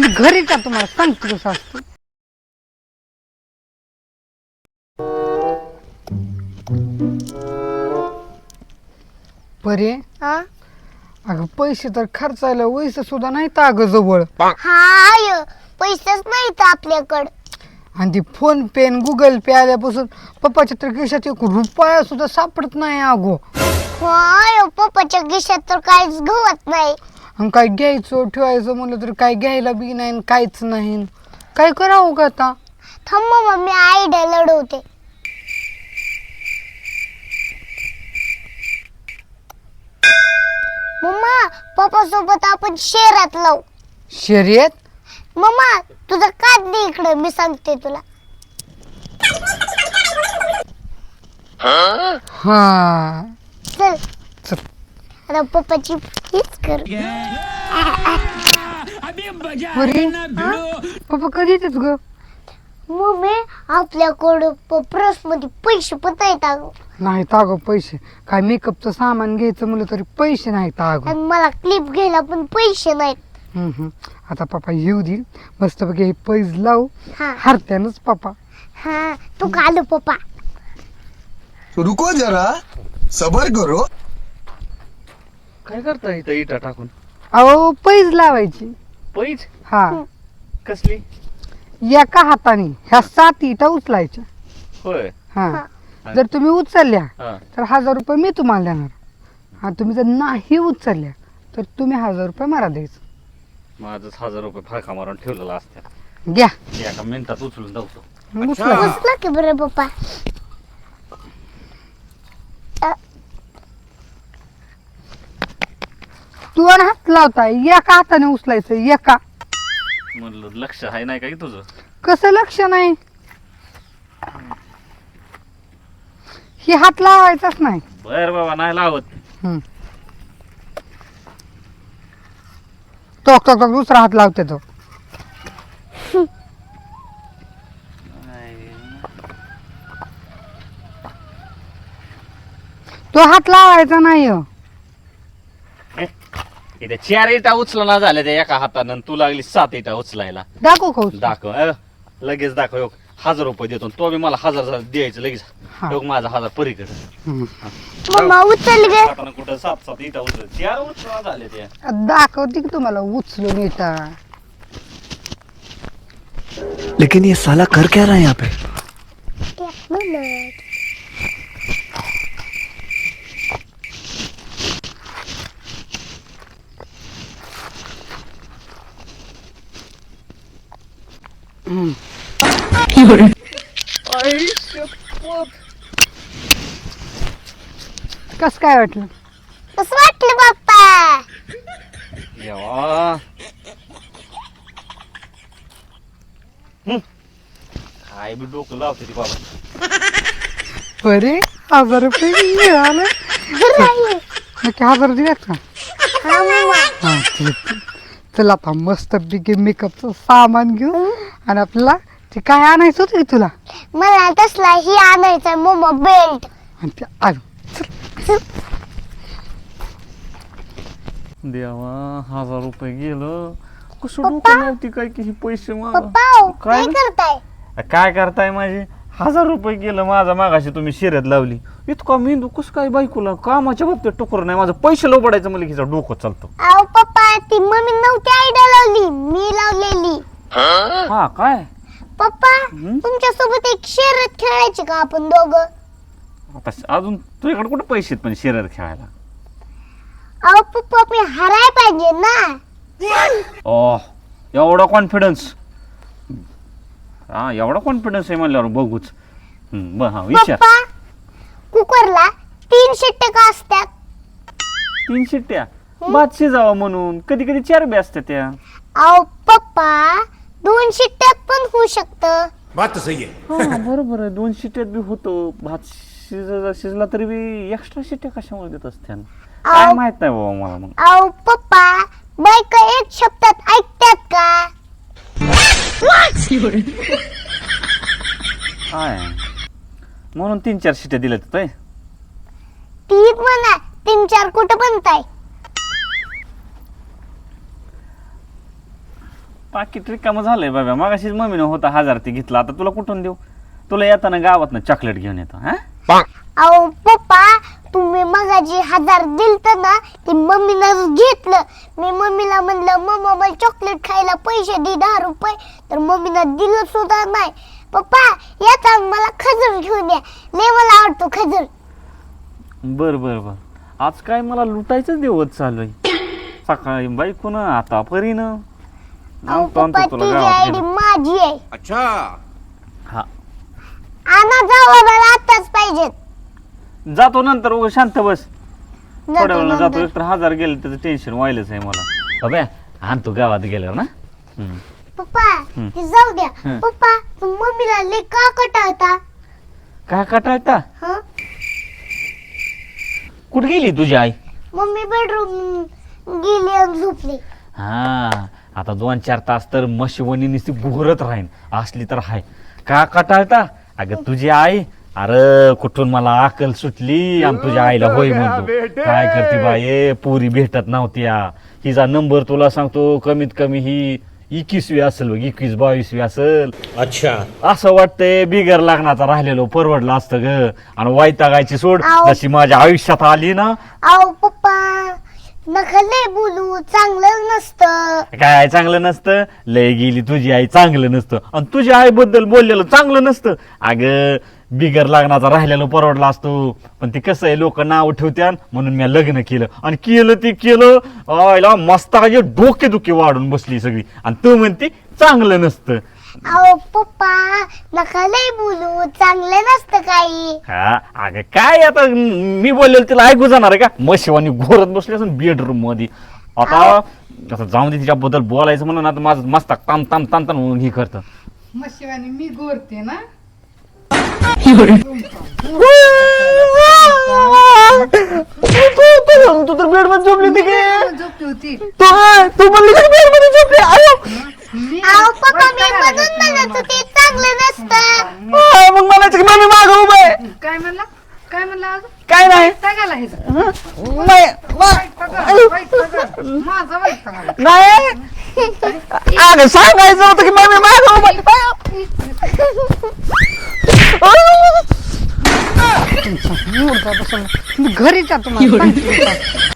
मी घरी का तुम्हाला सांगते कसं असतं हा? अगं पैसे तर खर्चायला वैस सुद्धा नाही तर अगं जवळ. हाय पैसेच नाहीत आपल्याकडं. आणि ती फोन पे आणि गुगल पे आल्यापासून पप्पाच्या तर खिशात एक रुपया सुद्धा सापडत नाही अगो. हाय पप्पाच्या खिशात तर काहीच गवत नाही. आणि काय घ्यायचं ठेवायचं म्हणलं तर काय घ्यायला बी नाही आणि काहीच नाही. काय करावं का आता? थांब मग मी आयडिया लढवते मम्मा पप्पा सोबत आपण शहरात लावू. शर्यत? मम्मा तुझं कात दे इकडे मी सांगते तुला. हा. चल. चल. आता पप्पाची हीच कर परे पप्पा कधी येतात ग मम्मी आपल्याकडं पर्समध्ये पैसे पण नाहीत अगं नाहीत अगं पैसे काय मेकअपचं सामान घ्यायचं म्हणलं तरी पैसे नाहीत अगं आणि मला क्लिप घ्यायला पण पैसे नाहीत हम्म, हम्म. आता पप्पा येऊ दे मस्तपैकी हे पैज लावू हा हरत्यानच पप्पा हा तू का आलं पप्पा तो रुको जरा सबर करो काय करता इथं? इटा टाकून. अहो पैज लावायची. पैज? हा. कसली? एका हाताने. ह्या सात इटा उचलायच्या. होय. हा. हा. जर तुम्ही उचलल्या हा. तर हजार रुपये मी तुम्हाला देणार. आणि तुम्ही जर नाही उचलल्या तर तुम्ही हजार रुपये मला द्यायचं. माझंच हजार रुपये फाळका मारून ठेवलेला असत्या. घ्या. एका मिनिटात उचलून जाऊतो उचला. बसला की बरं पप्पा? तू आणि हात लावताय एका हाताने उचलायचं एका. म्हणलं लक्ष आहे नाही का की तुझं? कसं लक्ष नाही? ही हात लावायचाच नाही. बर बाबा नाही लावत. हम्म. टोक टोक टोक दुसरा हात लावते तो. तो हात लावायचा नाही हो. इथे चार इटा उचलना झाल्या त्या एका हातानं आणि तू लागली सात इटा उचलायला. दाखव खाऊ दाखव. अ, लगेच दाखव. योग हजार रुपये देतो तो बी मला हजार हजार द्यायचं लगेच. हा. योग माझा हजार परीकडे मम्मा उचल गे. हातानं कुठं? सात सात इटा उचल चार उचलना झाल्या त्या. दाखवते की तुम्हाला उचलून येता लेकिन ये साला कर क्या रहा है यहाँ पे? कस काय वाटलं? कसं वाटलं बाप्पा? देवा. हं. काय बी डोकं लावते ती बाबा. बरे हजार रुपये मिळाले. नक्की हजार दिल्यात का? हा ठीक. चल आता मस्त पैकी मेकअपचं सामान घेऊ आणि आपल्याला ते काय आणायचं होतं की तुला? मला तसला ही आणायचा मम्मा बेल्ट. आणि ते आलो. देवा हजार रुपये गेलं. कसं? डोकं नव्हती काय की हे पैसे मला पप्पा हो, काय? करताय? काय करताय माझे? हजार रुपये गेलं माझा मागाशी तुम्ही शिरत लावली. इतका मेंदू कसं काय बायकोला? कामाच्या बाबतीत टोकर नाही माझं पैसे लोबडायचं मला हिचं डोकं चालतं. अहो ती मम्मी नव्हती आयडिया लावली मी लावलेली. हा काय? पप्पा? तुमच्यासोबत एक शर्यत खेळायची का आपण दोघं? आता अजून तुझ्याकडे कुठे पैसे आहेत पण शिरत खेळायला? अहो पप्पा मी हराय पाहिजे ना. ओ एवढा कॉन्फिडन्स हा एवढा कॉन्फिडन्स आहे म्हणल्यावर बघूच. बर हा विचार. पप्पा कुकरला तीन शिट्टे का असतात? तीन शिट्ट्या? भात शिजावा म्हणून. कधी कधी चार बी असत्या त्या. अहो पप्पा दोन शिट्ट्यात पण होऊ शकतं. बात तो सही है हा बरोबर आहे. दोन शिट्ट्यात बी होतो. भात शिजला शिजला तरी बी एक्स्ट्रा शिट्ट्या कशामुळे देत असत्या? काय. माहीत नाही बाबा मला मग. अहो पप्पा बायका एक शब्दात ऐकतात का? काय? म्हणून तीन चार शिट्ट्या दिल्या तिथं तीच म्हणा तीन चार कुठं बनताय? पाकिट रिकामं झालंय बाबा. मागाशीच मम्मीनं होता हजार ते घेतला. आता तुला कुठून देऊ? तुला येताना गावात ना चॉकलेट घेऊन येतो हा? अहो पप्पा तुम्ही मगाजी हजार दिलत ना ते मम्मीनं घेतलं. मी मम्मीला म्हणलं मम्मा मला चॉकलेट खायला पैसे दे दहा रुपये. तर मम्मीनं दिलं सुद्धा नाही. पप्पा येता मला खजूर घेऊन या. लय मला आवडतो खजूर. बर बर बर. आज काय मला लुटायचं देवत चालू आहे. सकाळी बायकोन आता परीनं पप्पा आणतो तुला गावात आयडी. माझी आहे. हा. आणा जावं मला आताच पाहिजेत जातो नंतर उगा शांत बस. थोड्या जातो वेळानं जातो नंतर. एक तर हजार गेले त्याचं टेन्शन व्हायलाच आहे मला. बाबा आणतो गावात गेल्यावर ना. हम्म. पप्पा. हे जाऊ द्या. हं. पप्पा तू मम्मीला लय का कटाळता? काय कटाळता? हं? कुठे गेली तुझी आई? मम्मी बेडरूम गेली आणि झोपली. हा. आता दोन चार तास तर मशिवणी नुसती घुरत राहीन. असली तर हाय. का कटाळता? अगं तुझी आई? अरे कुठून मला अकल सुटली? आणि तुझ्या आईला होय म्हणतो. काय करते बाई? पुरी भेटत नव्हत्या. हिचा नंबर तुला सांगतो कमीत कमी ही एकवीसवी असेल बघ एकवीस बावीसवी असेल. अच्छा. असं वाटतंय बिगर लागण्याचा राहिलेलो परवडलं असतं ग. आणि वाईटागायची सोड. जशी माझ्या आयुष्यात आली ना. पप्पा. नका लय बोलू चांगलं नसतं. काय चांगलं नसतं? लय गेली तुझी आई चांगलं नसतं. आणि तुझ्या आईबद्दल बोललेलं चांगलं नसतं. अगं बिगर लग्नाचा राहिलेलं परवडला असतो. पण ते कसं आहे लोक नाव ठेवत्यान म्हणून मी लग्न केलं. आणि केलं ते केलं आईला मस्त डोके दुखे वाढून बसली सगळी. आणि तू म्हणते चांगलं नसतं. अहो पप्पा नका लय बोलू. चांगलं नसतं काही. हा अगं काय आता मी बोललेलं तिला ऐकू जाणार आहे का? मशिवानी घोरत बसली असून बेडरूममध्ये. आता आता जाऊन दे तिच्याबद्दल बोलायचं म्हणून आता माझं मस्त ताम ताम ताम ताम हे करतं. मग शिवानी मी गोरते ना? तू तर बेडमध्ये झोपली होती झोपली होती. तू म्हणली बेडमध्ये झोपली? आयो मी अहो पप्पा मी म्हणून म्हणत होते चांगलं नसतं आय, मग म्हणायचं की मम्मी माग उभं आहे काय म्हणला काय म्हणला अजून काय नाही टाकायला हे जा. नाही, वैताग, वैताग. माझा वैताग आला. नाही अगं सांगायचं होतं की मम्मी. एवढं बसवलं. घरी जा तुम्हाला सांगते.